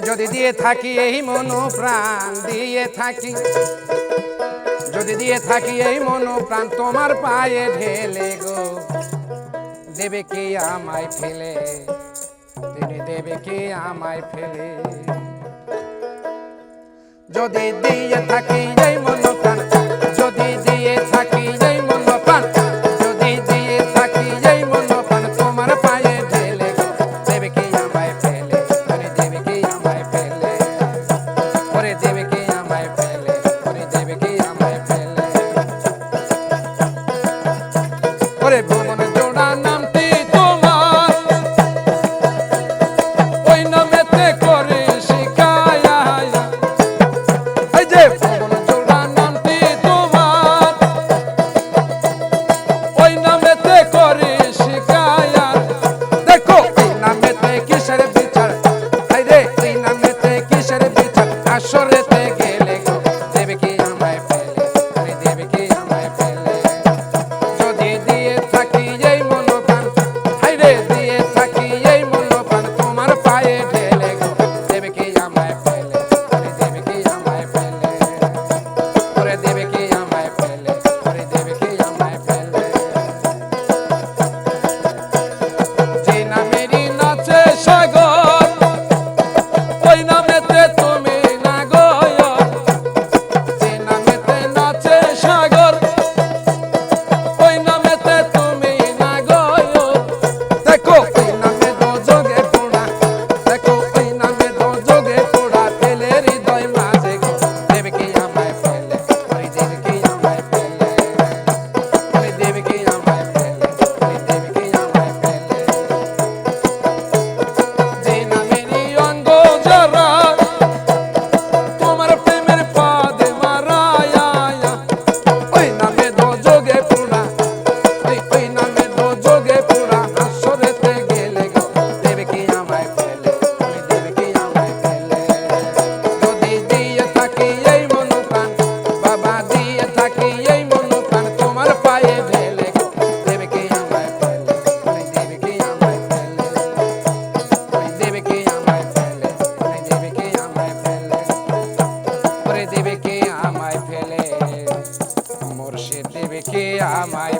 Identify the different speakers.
Speaker 1: যদি দিয়ে থাকি এই মনো দিয়ে থাকি। যদি দিয়ে থাকি এই মনো তোমার পায়ে ঢেলে গো। দেবে কে আমায় ফেলে? তিনি দেবে কে আমায় ফেলে? যদি দিয়ে থাকি এই মনো ওরে ভ্রমণ জোড়া নামটি তোমার। ওই নামেতে করে শিখায়। এই যে yeah, I might.